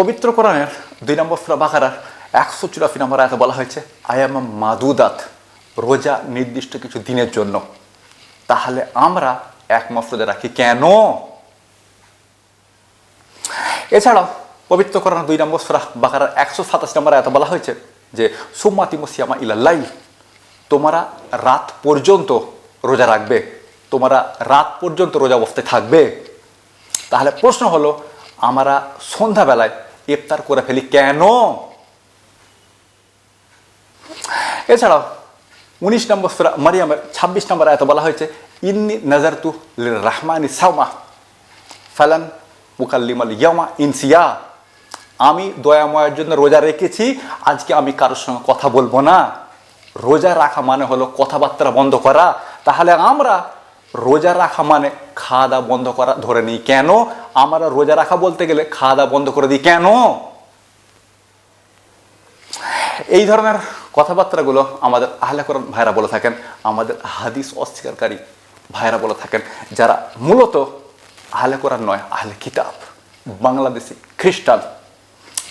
পবিত্র কোরআনের দুই নম্বর সুরা বাকারার একশো চুরাশি নম্বর আয়াতে বলা হয়েছে আয়াম মাদুদাত রোজা নির্দিষ্ট কিছু দিনের জন্য। তাহলে আমরা এক মাস রোজা রাখি কেন? এছাড়াও পবিত্র কোরআন দুই নম্বর সুরা বাকারার একশো সাতাশ নম্বর আয়াতে বলা হয়েছে যে সুম্মাতি মুসিয়ামা ইলাল্লাই তোমরা রাত পর্যন্ত রোজা রাখবে তোমরা রাত পর্যন্ত রোজা অবস্থায় থাকবে তাহলে প্রশ্ন হলো, আমরা সন্ধ্যাবেলায় ইফতার করে ফেলি কেন? এছাড়াও উনিশ নম্বর সুরা মারিয়ামের ছাব্বিশ নম্বর আয়তে বলা হয়েছে, ইন্নি নাজারতু রাহমানি সাউমা ফালান মুকাল্লিমাল ইয়ামা ইনসিয়া। আমি দয়াময়ের জন্য রোজা রেখেছি, আজকে আমি কারোর সঙ্গে কথা বলব না। রোজা রাখা মানে হলো কথাবার্তা বন্ধ করা। তাহলে আমরা রোজা রাখা মানে খাওয়া দাওয়া বন্ধ করা, ধরে নিই। কেন? আমরা রোজা রাখা বলতে গেলে খাওয়া দাওয়া বন্ধ করে দিই। কেন? এই ধরনের কথাবার্তাগুলো আমাদের আহলে কোরআন ভাইরা বলে থাকেন, আমাদের হাদিস অস্বীকারী ভাইরা বলে থাকেন, যারা মূলত আহলে কোরআন নয়, আহলে কিতাব, বাংলাদেশি, খ্রিস্টান।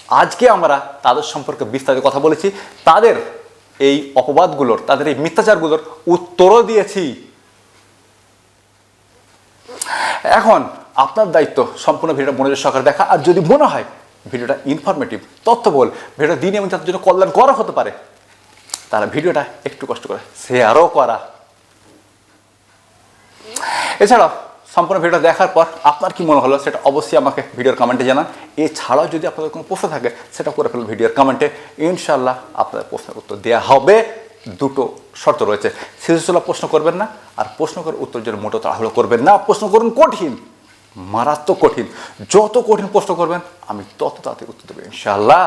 আজকে আমরা তাদের সম্পর্কে বিস্তারিত কথা বলেছি। তাদের এই অপবাদগুলোর, তাদের এই মিথ্যাচারগুলোর উত্তরও দিয়েছি। এখন আপনার দায়িত্ব সম্পূর্ণ ভিডিওটা মনোযোগ সহকারে দেখা, আর যদি মনে হয় ভিডিওটা ইনফরমেটিভ তথ্যবল ভিডিওটা দিন এবং যাদের জন্য কল্যাণ করা হতে পারে তাহলে ভিডিওটা একটু কষ্ট করে শেয়ারও করা। এছাড়াও সম্পূর্ণ ভিডিও দেখার পর আপনার কি মনে হলো সেটা অবশ্যই আমাকে ভিডিওর কমেন্টে জানান। এছাড়াও যদি আপনাদের কোনো প্রশ্ন থাকে, সেটা করে ফেলুন ভিডিওর কমেন্টে ইনশাল্লাহ আপনাদের প্রশ্নের উত্তর দেওয়া হবে। দুটো শর্ত রয়েছে। শিশুসুলভ প্রশ্ন করবেন না, আর প্রশ্ন করে উত্তর জন্য মোটো তাড়াহুড়ো করবেন না। প্রশ্ন করুন কঠিন, মারাত্মক কঠিন। যত কঠিন প্রশ্ন করবেন, আমি তত তাড়াতাড়ি উত্তর দেবো ইনশাল্লাহ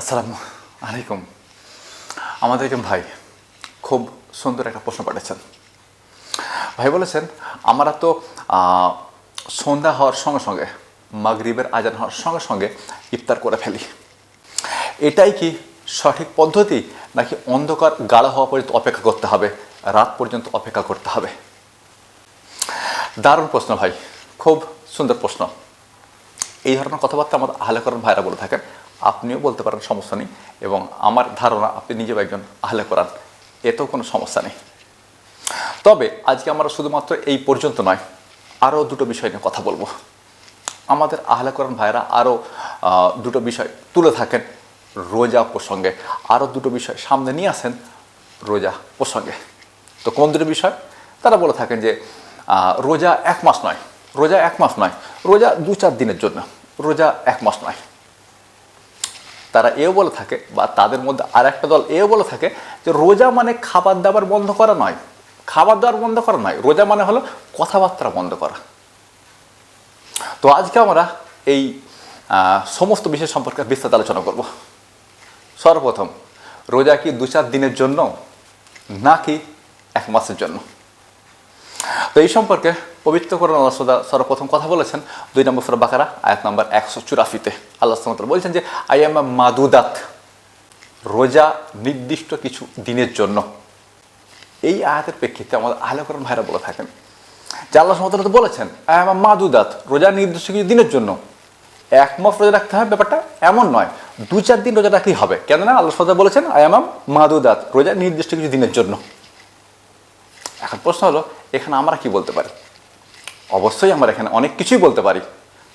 আসসালামু আলাইকুম। আমাদের একজন ভাই খুব সুন্দর একটা প্রশ্ন পাঠিয়েছেন ভাই বলেছেন, আমরা তো সন্ধ্যা হওয়ার সঙ্গে সঙ্গে, মাগরিবের আজান হওয়ার সঙ্গে সঙ্গে ইফতার করে ফেলি। এটাই কি সঠিক পদ্ধতি, নাকি অন্ধকার গাঢ় হওয়া পর্যন্ত অপেক্ষা করতে হবে, রাত পর্যন্ত অপেক্ষা করতে হবে? দারুণ প্রশ্ন ভাই, খুব সুন্দর প্রশ্ন। এই ধরনের কথাবার্তা আমাদের আহলে কোরআন ভাইরা বলে থাকেন। আপনিও বলতে পারেন সমস্যা নেই এবং আমার ধারণা আপনি নিজেও একজন আহলে কোরআন এতেও কোনো সমস্যা নেই। তবে আজকে আমরা শুধুমাত্র এই পর্যন্ত নয়, আরও দুটো বিষয় নিয়ে কথা বলব। আমাদের আহলে কোরআন ভাইরা আরও দুটো বিষয় তুলে থাকেন রোজা প্রসঙ্গে। আরও দুটো বিষয় সামনে নিয়ে আসেন রোজা প্রসঙ্গে। তো কোন দুটো বিষয়? তারা বলে থাকেন যে রোজা এক মাস নয়, রোজা এক মাস নয়, রোজা দু চার দিনের জন্য, রোজা এক মাস নয়। তারা এও বলে থাকে বা তাদের মধ্যে আর একটা দল এও বলে থাকে যে রোজা মানে খাবার দাবার বন্ধ করা নয়। খাবার দাবার বন্ধ করা নয়। রোজা মানে হলো কথাবার্তা বন্ধ করা। তো আজকে আমরা এই সমস্ত বিষয় সম্পর্কে বিস্তারিত আলোচনা করব। সর্বপ্রথম, রোজা কি দু চার দিনের জন্য নাকি এক মাসের জন্য? তো এই সম্পর্কে পবিত্র করণ আল্লাহ সদা সর্বপ্রথম কথা বলেছেন। দুই নম্বর সুরা বাকারা, আয়াত নম্বর একশো চুরাশিতে আল্লাহ সালাম বলছেন যে আই এম মাদুদাত, রোজা নির্দিষ্ট কিছু দিনের জন্য। এই আয়াতের প্রেক্ষিতে আমাদের আহলে করণ ভাইরা বলে থাকেন যে, আল্লাহ সালাম তো বলেছেন আই এম মাদুদাত, রোজা নির্দিষ্ট কিছু দিনের জন্য। এক মাস রোজা রাখতে হবে ব্যাপারটা এমন নয়। দু চার দিন রোজা রাখলেই হবে। কেননা আল্লাহ সালাম বলেছেন আই এম মাদুদাত, রোজা নির্দিষ্ট কিছু দিনের জন্য। এখন প্রশ্ন হলো, এখানে আমরা কি বলতে পারি? অবশ্যই আমরা এখানে অনেক কিছুই বলতে পারি।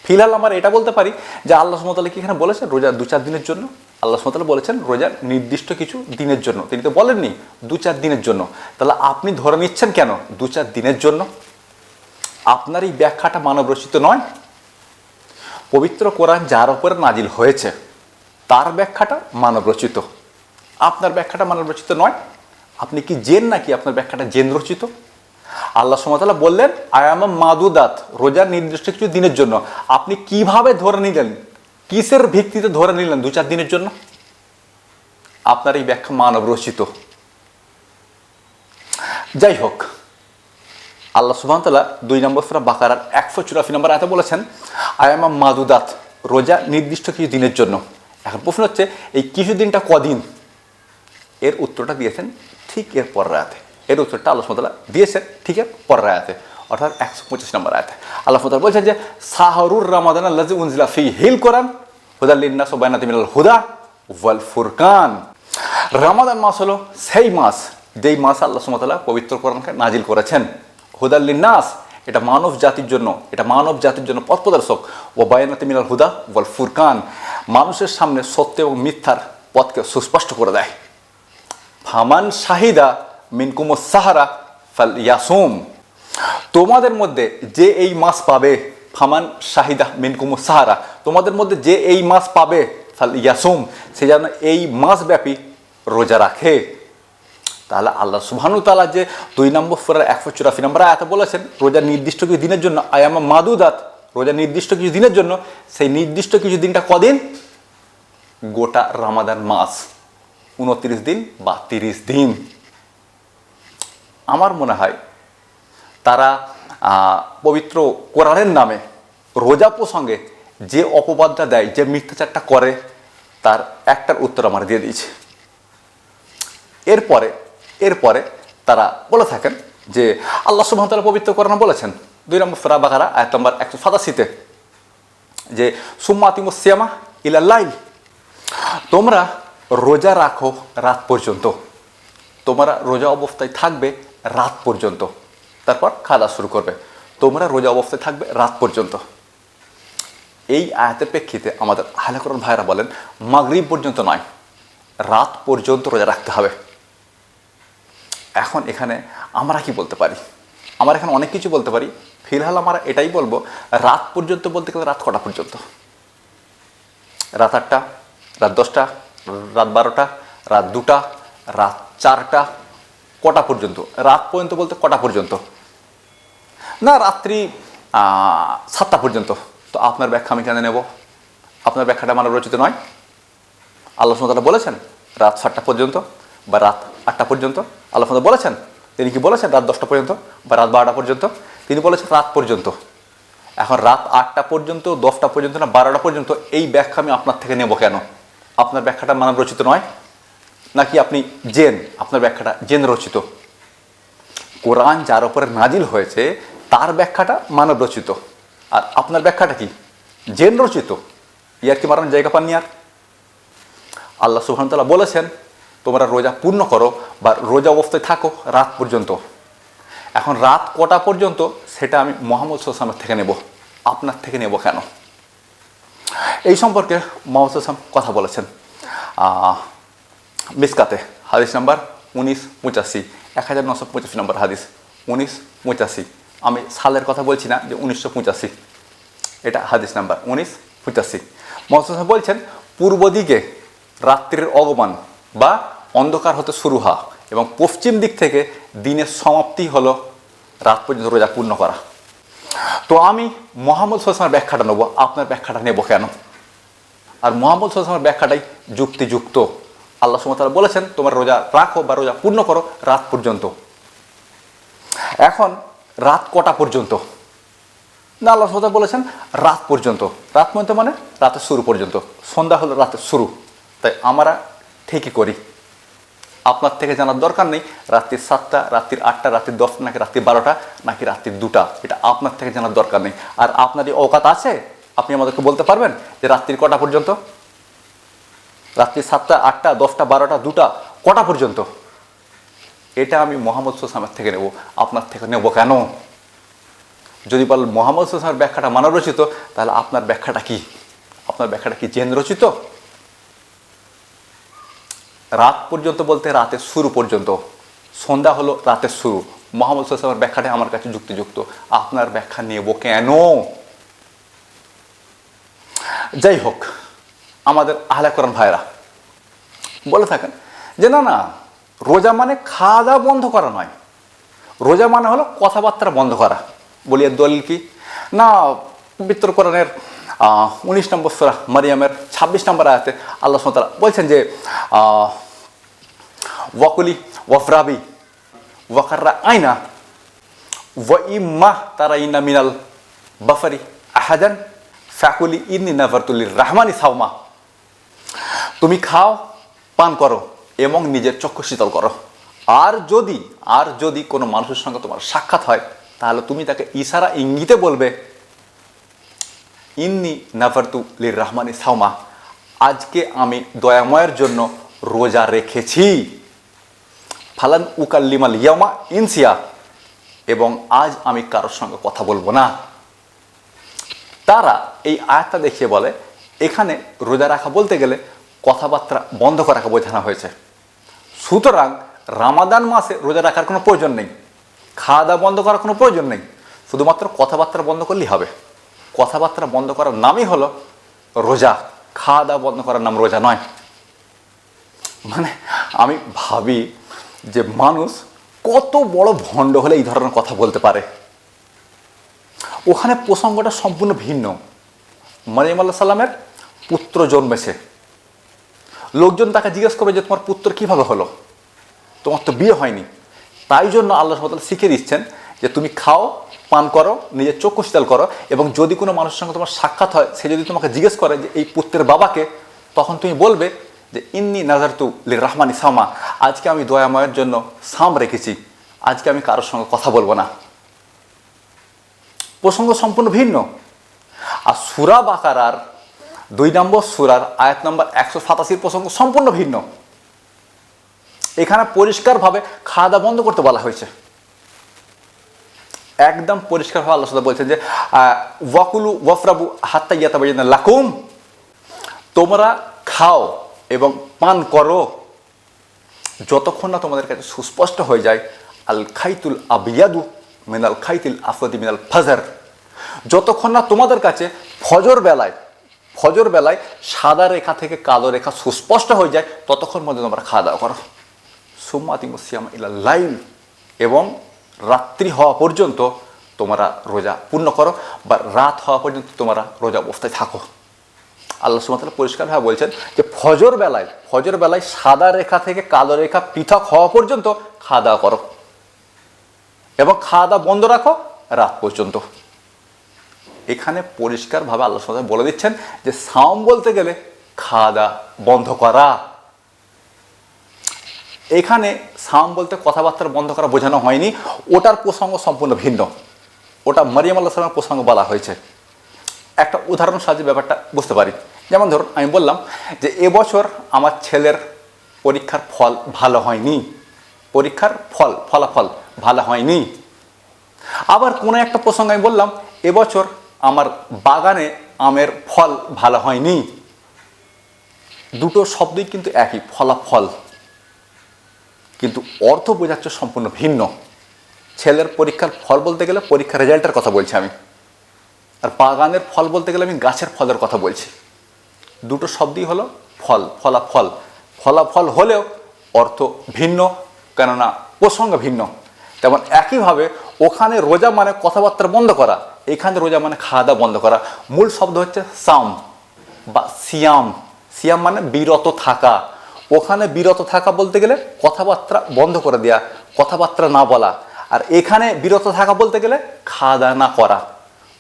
ফিলহাল আমরা এটা বলতে পারি যে আল্লাহ সুমতাল্লাহ কি এখানে বলেছেন রোজা দু চার দিনের জন্য? আল্লাহ সুমতাল্লাহ বলেছেন রোজার নির্দিষ্ট কিছু দিনের জন্য। তিনি তো বলেননি দু চার দিনের জন্য। তাহলে আপনি ধরে নিচ্ছেন কেন দু চার দিনের জন্য? আপনার এই ব্যাখ্যাটা মানব রচিত নয়। পবিত্র কোরআন যার উপরে নাজিল হয়েছে, তার ব্যাখ্যাটা মানব রচিত। আপনার ব্যাখ্যাটা মানব রচিত নয়। আপনি কি জেন নাকি আপনার ব্যাখ্যাটা জেন রচিত? আল্লাহ সুমতাল্লাহ বললেন আয়ামা মাদুদাত রোজার নির্দিষ্ট কিছু দিনের জন্য। আপনি কীভাবে ধরে নিলেন? কিসের ভিত্তিতে ধরে নিলেন দু চার দিনের জন্য? আপনার এই ব্যাখ্যা মানব রচিত। যাই হোক, আল্লাহ সুবহানতাল্লাহ দুই নম্বর সুরা বাকারার একশো চুরাশি নম্বর আয়তে বলেছেন আয়ামা মাদুদাত, রোজা নির্দিষ্ট কিছু দিনের জন্য। এখন প্রশ্ন হচ্ছে, এই কিছু দিনটা কদিন? এর উত্তরটা দিয়েছেন ঠিক এর পর রায়াতে এর উত্তরটা আল্লাহ ওয়া দিয়েছেন, ঠিক আছে? পর রায়াতে অর্থাৎ একশো পঁচিশ নম্বর আয়াতে। আল্লাহ বলছেন যে, সাহরুর রামাদান আল্লাজি উনজিলা ফি হিল কোরআন ওয়া বায়ানাতিন মিনাল হুদা ওয়াল ফুরকান। রামাদান মাস হলো সেই মাস, যেই মাস আল্লাহ তাআলা পবিত্র কোরআনকে নাজিল করেছেন। হুদাল লিন্নাস, এটা মানব জাতির জন্য, এটা মানব জাতির জন্য পথ প্রদর্শক। ও বায়ানাতি মিনাল হুদা ওয়াল ফুরকান, মানুষের সামনে সত্য এবং মিথ্যার পথকে সুস্পষ্ট করে দেয়। ফামান শাহিদা মিনকুম সাহারা ফাল ইয়াসুম। তোমাদের মধ্যে যে এই মাস পাবে, ফামান শাহিদা মিনকুম সাহারা, তোমাদের মধ্যে যে এই মাস পাবে, ফাল ইয়াসুম, সে যেন এই মাস ব্যাপী রোজা রাখে। তাহলে আল্লাহ সুবহানু তাআলা যে দুই নম্বর ফুরার একশো চুরাশি নম্বর আয়াত বলেছেন, রোজা নির্দিষ্ট কিছু দিনের জন্য, আয়ামা মাদুদাত, রোজা নির্দিষ্ট কিছু দিনের জন্য, সেই নির্দিষ্ট কিছু দিনটা কদিন? গোটা রামাদান মাস, উনত্রিশ দিন বা তিরিশ দিন। আমার মনে হয় তারা পবিত্র কোরআনের নামে রোজা প্রসঙ্গে যে অপবাদটা দেয়, যে মিথ্যাচারটা করে, তার একটার উত্তর আমার দিয়ে দিয়েছে। এরপরে এরপরে তারা বলে থাকেন যে আল্লাহ সুবহানাহু পবিত্র কোরআনে বলেছেন, দুই নম্বর ফেরা বাকারা, আয়াত নম্বর একশো সাতাশিতে, যে সুম্মাতিমু সিয়ামা ইলাল্লাইল তোমরা রোজা রাখো রাত পর্যন্ত। তোমরা রোজা অবস্থায় থাকবে রাত পর্যন্ত। তারপর খাওয়া শুরু করবে। তোমরা রোজা অবস্থায় থাকবে রাত পর্যন্ত। এই আয়াতের প্রেক্ষিতে আমাদের আহলেকরণ ভাইরা বলেন, মাগরিব পর্যন্ত নয়, রাত পর্যন্ত রোজা রাখতে হবে। এখন এখানে আমরা কি বলতে পারি? আমরা এখানে অনেক কিছু বলতে পারি। ফিলহাল আমরা এটাই বলব, রাত পর্যন্ত বলতে গেলে রাত কটা পর্যন্ত? রাত আটটা, রাত দশটা, রাত বারোটা, রাত দুটা, রাত চারটা কটা পর্যন্ত? রাত পর্যন্ত বলতে কটা পর্যন্ত? না, রাত্রি সাতটা পর্যন্ত। তো আপনার ব্যাখ্যা আমি কেন নেব? আপনার ব্যাখ্যাটা মানব রচিত নয়। আল্লাহ সুমতালা বলেছেন, রাত সাতটা পর্যন্ত বা রাত আটটা পর্যন্ত। আল্লাহ সুমতালা বলেছেন, তিনি কি বলেছেন রাত দশটা পর্যন্ত বা রাত বারোটা পর্যন্ত? তিনি বলেছেন রাত পর্যন্ত। এখন রাত আটটা পর্যন্ত, দশটা পর্যন্ত না বারোটা পর্যন্ত, এই ব্যাখ্যা আমি আপনার থেকে নেব কেন? আপনার ব্যাখ্যাটা মানব রচিত নয়। নাকি আপনি জেন? আপনার ব্যাখ্যাটা জেন রচিত। কোরআন যার উপরে নাজিল হয়েছে, তার ব্যাখ্যাটা মানব রচিত। আর আপনার ব্যাখ্যাটা কি? জেন রচিত। ইয়ার কি মারানোর জায়গা পাননি আর? আল্লাহ সুহানতাল্লাহ বলেছেন, তোমরা রোজা পূর্ণ করো বা রোজা অবস্থায় থাকো রাত পর্যন্ত। এখন রাত কটা পর্যন্ত সেটা আমি মোহাম্মদ সোসামের থেকে নেব। আপনার থেকে নেব কেন? এই সম্পর্কে মোহাম্মদ সোসাম কথা বলেছেন। মিসকাতে হাদিস নাম্বার উনিশ পঁচাশি এক হাজার নশো পঁচাশি নম্বর হাদিস উনিশ পঁচাশি আমি সালের কথা বলছি না, যে উনিশশো পঁচাশি। এটা হাদিস নাম্বার উনিশ পঁচাশি মহাসা বলছেন, পূর্ব দিকে রাত্রির অগমন বা অন্ধকার হতে শুরু হওয়া এবং পশ্চিম দিক থেকে দিনের সমাপ্তি হলো রাত পর্যন্ত রোজা পূর্ণ করা। তো আমি মোহাম্মদ সোসামের ব্যাখ্যাটা নেব, আপনার ব্যাখ্যাটা নেব কেন? আর মোহাম্মদ সোসামের ব্যাখ্যাটাই যুক্তিযুক্ত। আল্লাহ সুমতালা বলেছেন, তোমার রোজা রাখো বা রোজা পূর্ণ করো রাত পর্যন্ত। এখন রাত কটা পর্যন্ত? না, আল্লাহ সুমতালা বলেছেন রাত পর্যন্ত। রাত পর্যন্ত মানে রাতের শুরু পর্যন্ত। সন্ধ্যা হলো রাতের শুরু। তাই আমরা ঠিকই করি। আপনার থেকে জানার দরকার নেই, রাত্রির সাতটা, রাত্রির আটটা, রাত্রির দশটা, নাকি রাত্রি বারোটা, নাকি রাত্রির দুটা? এটা আপনার থেকে জানার দরকার নেই। আর আপনার অকাত আছে, আপনি আমাদেরকে বলতে পারবেন যে রাত্রির কটা পর্যন্ত? রাত্রি সাতটা, আটটা, দশটা, বারোটা, দুটা, কটা পর্যন্ত? এটা আমি মোহাম্মদ সোসামের থেকে নেব, আপনার থেকে নেব কেন? যদি বল মোহাম্মদ সোসামের ব্যাখ্যাটা মানব রচিত, তাহলে আপনার ব্যাখ্যাটা কি? আপনার ব্যাখ্যাটা কি জেন রচিত? রাত পর্যন্ত বলতে রাতের শুরু পর্যন্ত। সন্ধ্যা হলো রাতের শুরু। মোহাম্মদ সোসামের ব্যাখ্যাটা আমার কাছে যুক্তিযুক্ত। আপনার ব্যাখ্যা নেব কেন? যাই হোক আমাদের আহলা কোরআন ভাইরা বলে থাকেন যে, না না, রোজা মানে খাওয়া দাওয়া বন্ধ করা নয়। রোজা মানে হলো কথাবার্তা বন্ধ করা। বলি, এর দলিল কি? না, পবিত্র কোরআনের উনিশ নম্বর সুরা মারিয়ামের ছাব্বিশ নম্বর আয়াতে আল্লাহ সুতরা বলছেন যে ওয়াকুলি ওয়াফরাবি ওয়াকাররা আইনা ওয়া ইম্মা তারা ইন্না মিনাল বাফারি আহাজান ফ্যাকুলি ইন্নি নাভারতুল্লির রাহমানি সাউমা তুমি খাও, পান করো এবং নিজের চক্ষু শীতল করো। আর যদি আর যদি কোনো মানুষের সঙ্গে তোমার সাক্ষাৎ হয়, তাহলে তুমি তাকে ইশারা ইঙ্গিতে বলবে, ইন্নি নাফারতু লির রহমানি সাউমা আজকে আমি দয়াময়ের জন্য রোজা রেখেছি। ফালান উকাল্লিমাল ইয়ামা ইনসিয়া, এবং আজ আমি কারোর সঙ্গে কথা বলব না। তারা এই আয়াতটা দেখিয়ে বলে, এখানে রোজা রাখা বলতে গেলে কথাবার্তা বন্ধ করাকে বোঝানো হয়েছে। সুতরাং রামাদান মাসে রোজা রাখার কোনো প্রয়োজন নেই। খাওয়া দাওয়া বন্ধ করার কোনো প্রয়োজন নেই। শুধুমাত্র কথাবার্তা বন্ধ করলেই হবে। কথাবার্তা বন্ধ করার নামই হলো রোজা। খাওয়া দাওয়া বন্ধ করার নাম রোজা নয়। মানে আমি ভাবি যে মানুষ কত বড় ভণ্ড হলে এই ধরনের কথা বলতে পারে। ওখানে প্রসঙ্গটা সম্পূর্ণ ভিন্ন। মারিয়াম আল্লাহ সাল্লামের পুত্র জন্মেছে। লোকজন তাকে জিজ্ঞেস করবে যে, তোমার পুত্র কীভাবে হলো? তোমার তো বিয়ে হয়নি। তাই জন্য আল্লাহ সাল্লাহ শিখে দিচ্ছেন যে, তুমি খাও, পান করো, নিজের চক্ষু শীতল করো এবং যদি কোনো মানুষের সঙ্গে তোমার সাক্ষাৎ হয়, সে যদি তোমাকে জিজ্ঞেস করে যে, এই পুত্রের বাবাকে? তখন তুমি বলবে যে, ইন্নি নাজারতু লির রহমানি সামা আজকে আমি দয়াময়ের জন্য সাম রেখেছি। আজকে আমি কারোর সঙ্গে কথা বলব না। প্রসঙ্গ সম্পূর্ণ ভিন্ন। আর সুরা বাকারার দুই নম্বর সুরার আয়াত নম্বর একশো সাতাশির প্রসঙ্গ সম্পূর্ণ ভিন্ন। এখানে পরিষ্কারভাবে খাওয়া দাওয়া বন্ধ করতে বলা হয়েছে। একদম পরিষ্কারভাবে আল্লাহ সাল্লাহ বলছেন যে ওয়াকুলু ওয়ফরাবু হাত্তা ইয়াতা বাজিনা লাকুম, তোমরা খাও এবং পান করো। যতক্ষণ না তোমাদের কাছে সুস্পষ্ট হয়ে যায়, আল খাইতুল আবিয়াদু মিনাল খাইতুল আফদি মিনাল ফাজার। যতক্ষণ না তোমাদের কাছে ফজর বেলায় ফজর বেলায় সাদা রেখা থেকে কালো রেখা সুস্পষ্ট হয়ে যায়, ততক্ষণ মধ্যে তোমরা খাওয়া দাওয়া করো। সুম্মাতিমুসিয়াম ইলা লাইল। এবং রাত্রি হওয়া পর্যন্ত তোমরা রোজা পূর্ণ করো বা রাত হওয়া পর্যন্ত তোমরা রোজা অবস্থায় থাকো। আল্লাহ সুমতাল পরিষ্কারভাবে বলছেন যে ফজর বেলায় ফজর বেলায় সাদা রেখা থেকে কালো রেখা পৃথক হওয়া পর্যন্ত খাওয়া দাওয়া করো। এবং খাওয়া দাওয়া বন্ধ রাখো রাত পর্যন্ত। এখানে পরিষ্কারভাবে আল্লাহ সুমতাল বলে দিচ্ছেন যে সাম বলতে গেলে খাওয়া দাওয়া বন্ধ করা। এখানে সাম বলতে কথাবার্তা বন্ধ করা বোঝানো হয়নি, ওটার প্রসঙ্গ সম্পূর্ণ ভিন্ন। ওটা মারিয়াম আল্লাহ সালামের প্রসঙ্গ বলা হয়েছে। একটা উদাহরণ সাহায্যে ব্যাপারটা বুঝতে পারি। যেমন ধরুন, আমি বললাম যে এবছর আমার ছেলের পরীক্ষার ফল ভালো হয়নি। পরীক্ষার ফল, ফলাফল ভালো হয়নি। আবার কোনো একটা প্রসঙ্গ আমি বললাম, এবছর আমার বাগানে আমের ফল ভালো হয়নি। দুটো শব্দই কিন্তু একই, ফলাফল। কিন্তু অর্থ বোঝাচ্ছে সম্পূর্ণ ভিন্ন। ছেলের পরীক্ষার ফল বলতে গেলে পরীক্ষার রেজাল্টের কথা বলছি আমি। আর বাগানের ফল বলতে গেলে আমি গাছের ফলের কথা বলছি। দুটো শব্দই হলো ফল, ফলাফল। ফলাফল হলেও অর্থ ভিন্ন, কেননা প্রসঙ্গ ভিন্ন। তেমন একইভাবে ওখানে রোজা মানে কথাবার্তা বন্ধ করা, এখানে রোজা মানে খাওয়া দাওয়া বন্ধ করা। মূল শব্দ হচ্ছে সাম বা সিয়াম। সিয়াম মানে বিরত থাকা। ওখানে বিরত থাকা বলতে গেলে কথাবার্তা বন্ধ করে দেওয়া কথাবার্তা না বলা। আর এখানে বিরত থাকা বলতে গেলে খাওয়া দাওয়া না করা।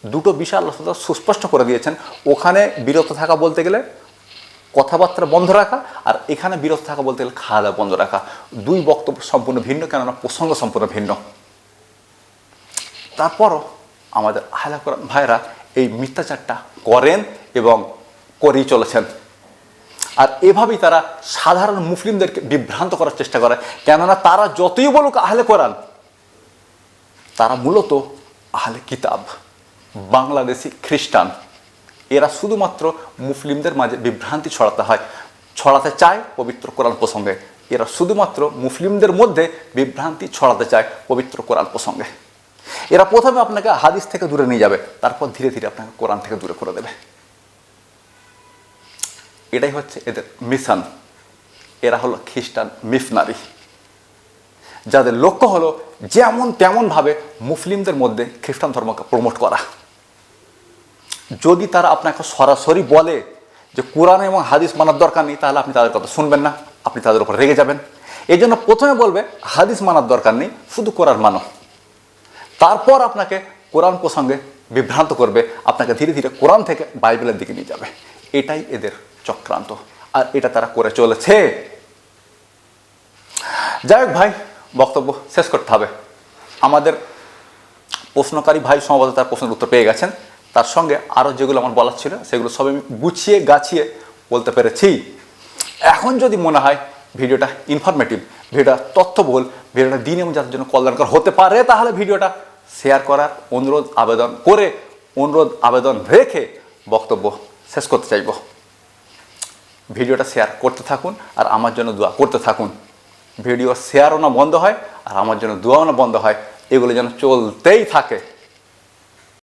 দুটো আল্লাহ সুস্পষ্ট করে দিয়েছেন। ওখানে বিরত থাকা বলতে গেলে কথাবার্তা বন্ধ রাখা আর এখানে বিরত থাকা বলতে গেলে খাওয়া দাওয়া বন্ধ রাখা। দুই বক্তব্য সম্পূর্ণ ভিন্ন, কেননা প্রসঙ্গ সম্পূর্ণ ভিন্ন। তারপরও আমাদের আহলা কোরআন ভাইরা এই মিথ্যাচারটা করেন এবং করেই চলেছেন। আর এভাবেই তারা সাধারণ মুসলিমদেরকে বিভ্রান্ত করার চেষ্টা করে, কেননা তারা যতই বলুক আহলে কোরআন, তারা মূলত আহলে কিতাব, বাংলাদেশি খ্রিস্টান। এরা শুধুমাত্র মুসলিমদের মাঝে বিভ্রান্তি ছড়াতে হয়, ছড়াতে চায় পবিত্র কোরআন প্রসঙ্গে। এরা শুধুমাত্র মুসলিমদের মধ্যে বিভ্রান্তি ছড়াতে চায় পবিত্র কোরআন প্রসঙ্গে। এরা প্রথমে আপনাকে হাদিস থেকে দূরে নিয়ে যাবে, তারপর ধীরে ধীরে আপনাকে কোরআন থেকে দূরে করে দেবে। এটাই হচ্ছে এদের মিশন। এরা হলো খ্রিস্টান মিশনারি। যাদের লক্ষ্য হলো যেমন তেমনভাবে মুসলিমদের মধ্যে খ্রিস্টান ধর্মকে প্রমোট করা। যদি তারা আপনাকে সরাসরি বলে যে কোরআন এবং হাদিস মানার দরকার নেই, তাহলে আপনি তাদের কথা শুনবেন না। আপনি তাদের উপর রেগে যাবেন। এই জন্য প্রথমে বলবে, হাদিস মানার দরকার নেই, শুধু কোরআন মানো। তারপর আপনাকে কোরআন প্রসঙ্গে বিভ্রান্ত করবে, আপনাকে ধীরে ধীরে কোরআন থেকে বাইবেলের দিকে নিয়ে যাবে। এটাই এদের চক্রান্ত, আর এটা তারা করে চলেছে। যাই হোক ভাই, বক্তব্য শেষ করতে হবে। আমাদের প্রশ্নকারী ভাই সম্ভবত তার প্রশ্নের উত্তর পেয়ে গেছেন। তার সঙ্গে আরও যেগুলো আমার বলার ছিল, সেগুলো সব আমি গুছিয়ে গাছিয়ে বলতে পেরেছি। এখন যদি মনে হয় ভিডিওটা ইনফরমেটিভ ভিডিওটা তথ্যবহুল, ভিডিওটা দিন এবং যাদের জন্য কল্যাণকর হতে পারে, তাহলে ভিডিওটা শেয়ার করার অনুরোধ, আবেদন করে অনুরোধ, আবেদন রেখে বক্তব্য শেষ করতে চাইব। ভিডিওটা শেয়ার করতে থাকুন আর আমার জন্য দোয়া করতে থাকুন। ভিডিও শেয়ারও না বন্ধ হয় আর আমার জন্য দোয়াও না বন্ধ হয়। এগুলো যেন চলতেই থাকে।